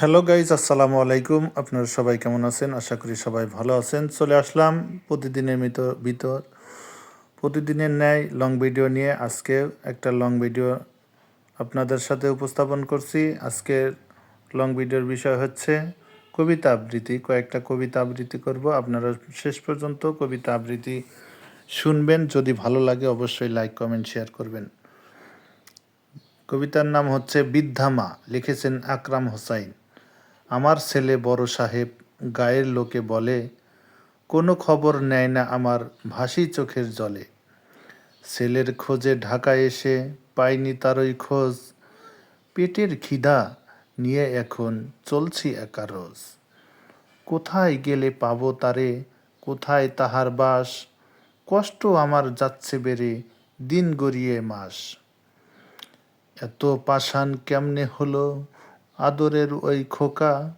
Hello guys আসসালামু আলাইকুম। আপনারা সবাই কেমন আছেন? আশা করি সবাই ভালো আছেন। চলে আসলাম প্রতিদিনের মতো ভিতর। প্রতিদিনের ন্যায় লং ভিডিও নিয়ে আজকে একটা লং ভিডিও আপনাদের সাথে উপস্থাপন করছি। আজকের লং ভিডিওর বিষয় হচ্ছে কবিতা আবৃত্তি। কয়েকটা কবিতা আবৃত্তি করব। আপনারা শেষ পর্যন্ত কবিতা আবৃত্তি শুনবেন। যদি ভালো লাগে, অবশ্যই লাইক কমেন্ট শেয়ার করবেন। কবিতার নাম হচ্ছে বৃদ্ধা মা লিখেছেন আকরাম হোসাইন। আমার ছেলে বড় সাহেব গায়ের লোকে বলে, কোনো খবর নেয় না আমার ভাসি চোখের জলে। ছেলের খোঁজে ঢাকায় এসে পাইনি তারই খোঁজ। পেটের খিদা নিয়ে এখন চলছি একা রোজ। কোথায় গেলে পাব তারে? কোথায় তাহার বাস? কষ্ট আমার যাচ্ছে বেড়ে দিন গড়িয়ে মাস। এত পাষাণ কেমনে হলো? আদরের ওই খোকা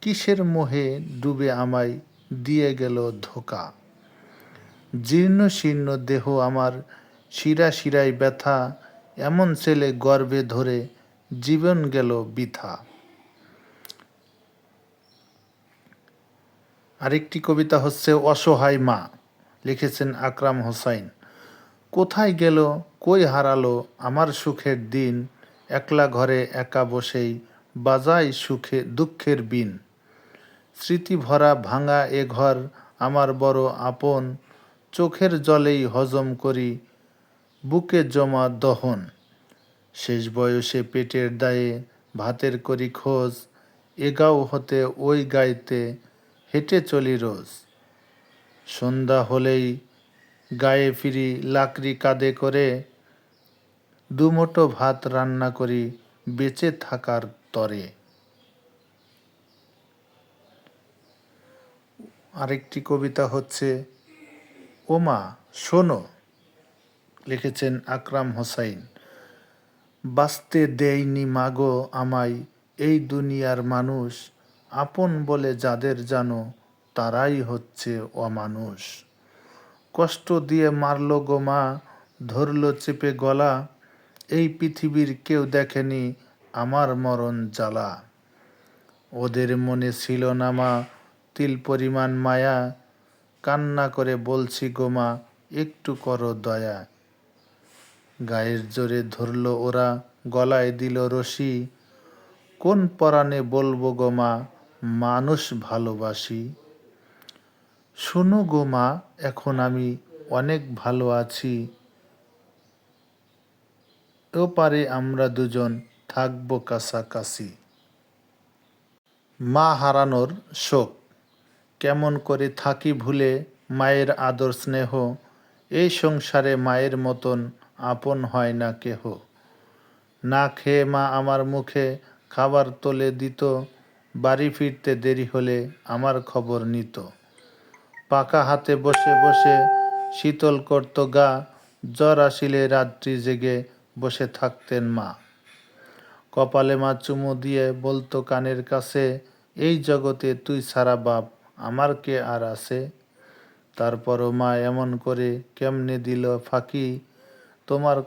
কিসের মোহে ডুবে আমায় দিয়ে গেল ধোকা? জীর্ণ শীর্ণ দেহ আমার শিরা শিরায় ব্যথা, এমন ছেলে গর্বে ধরে জীবন গেল বৃথা। আরেকটি কবিতা হচ্ছে অসহায় মা, লিখেছেন আকরাম হোসাইন। কোথায় গেল, কই হারালো আমার সুখের দিন, একলা ঘরে একা বসেই বাজাই সুখে দুঃখের বিন। স্মৃতি ভরা ভাঙা এ ঘর আমার বড় আপন। চোখের জলেই হজম করি বুকে জমা দহন। শেষ বয়সে পেটের দায়ে ভাতের করি খোঁজ। এগাও হতে ওই গাইতে হেঁটে চলি রোজ। সন্ধ্যা হলেই গায়ে ফিরি লাকড়ি কাঁধে করে। দুমোটো ভাত রান্না করি বেঁচে থাকার তরে। আরেকটি কবিতা হচ্ছে, ওমা, শোনো, লিখেছেন আকরাম হোসাইন। বাঁচতে দেয়নি মাগো আমায় এই দুনিয়ার মানুষ, আপন বলে যাদের জানো তারাই হচ্ছে অমানুষ। কষ্ট দিয়ে মারল গো মা, ধরল চেপে গলা এই পৃথিবীর কেউ দেখেনি আমার মরণ জ্বালা। ওদের মনে ছিল না মা, তিল পরিমাণ মায়া। কান্না করে বলছি গোমা একটু করো দয়া। গায়ের জোরে ধরল ওরা, গলায় দিল রশি। কোন পরাণে বলব গোমা মানুষ ভালোবাসি। শোনো গোমা এখন আমি অনেক ভালো আছি। ও পারে আমরা দুজন থাকব কাছাকাছি। মা হারানোর শোক, কেমন করে থাকি ভুলে মায়ের আদর স্নেহ, এই সংসারে মায়ের মতন আপন হয় না কেহ। না খেয়ে মা আমার মুখে খাবার তোলে দিত, বাড়ি ফিরতে দেরি হলে আমার খবর নিত। পাকা হাতে বসে বসে শীতল করত গা, জ্বর আসিলে রাত্রি জেগে বসে থাকতেন মা। কপালে মা চুমু দিয়ে বলতো কানের কাছে, এই জগতে তুই সারা বাপ আমার কে আর আছে? তারপরও মা এমন করে কেমনে দিল ফাঁকি, তোমার